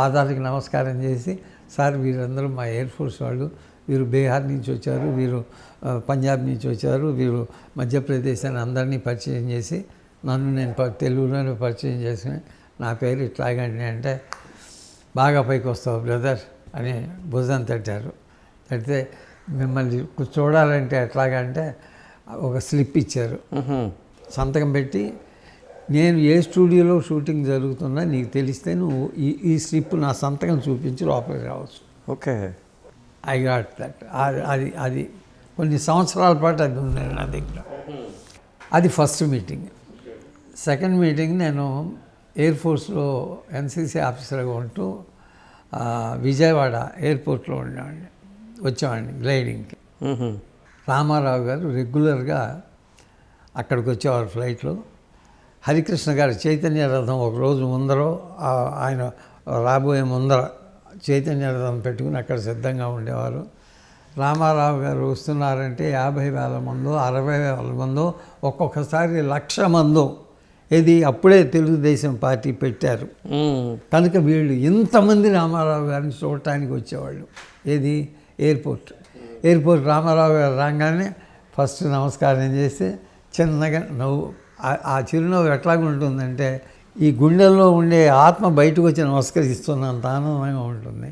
పాదాలకి నమస్కారం చేసి సార్ వీరందరూ మా ఎయిర్ ఫోర్స్ వాళ్ళు. వీరు బీహార్ నుంచి వచ్చారు వీరు పంజాబ్ నుంచి వచ్చారు వీరు మధ్యప్రదేశ్ అని అందరినీ పరిచయం చేసి నన్ను నేను తెలుగులోనే పరిచయం చేసుకుని నా పేరు ఇట్లాగండి అంటే బాగా పైకి వస్తావు బ్రదర్ అని భుజం తట్టారు. తడితే మిమ్మల్ని చూడాలంటే ఎట్లాగంటే ఒక స్లిప్ ఇచ్చారు. సంతకం పెట్టి నేను ఏ స్టూడియోలో షూటింగ్ జరుగుతున్నా నీకు తెలిస్తే నువ్వు ఈ ఈ స్లిప్ నా సంతకం చూపించి లోపలికి రావచ్చు. ఓకే. ఐ గాట్ దట్ అది అది కొన్ని సంవత్సరాల పాటు అది ఉంది నా దగ్గర. అది ఫస్ట్ మీటింగ్ సెకండ్ మీటింగ్ నేను ఎయిర్ ఫోర్స్లో ఎన్సీసీ ఆఫీసర్గా ఉంటూ విజయవాడ ఎయిర్పోర్ట్లో ఉండేవాడిని. వచ్చేవాడిని గ్లైడింగ్కి. రామారావు గారు రెగ్యులర్గా అక్కడికి వచ్చేవారు ఫ్లైట్లో హరికృష్ణ గారు చైతన్య రథం ఒకరోజు ముందర ఆయన రాబోయే ముందర చైతన్య రథం పెట్టుకుని అక్కడ సిద్ధంగా ఉండేవారు. రామారావు గారు వస్తున్నారంటే యాభై వేల మందో అరవై వేల మందో ఒక్కొక్కసారి లక్ష మందో ఇది అప్పుడే తెలుగుదేశం పార్టీ పెట్టారు. కనుక వీళ్ళు ఇంతమంది రామారావు గారిని చూడటానికి వచ్చేవాళ్ళు. ఏది? ఎయిర్పోర్ట్. ఎయిర్పోర్ట్ రామారావు గారు రాగానే ఫస్ట్ నమస్కారం చేసి చిన్నగా నవ్వు ఆ చిరునవ్వు ఎట్లాగ ఉంటుందంటే ఈ గుండెల్లో ఉండే ఆత్మ బయటకు వచ్చి నమస్కరిస్తున్నంత ఆనందంగా ఉంటుంది.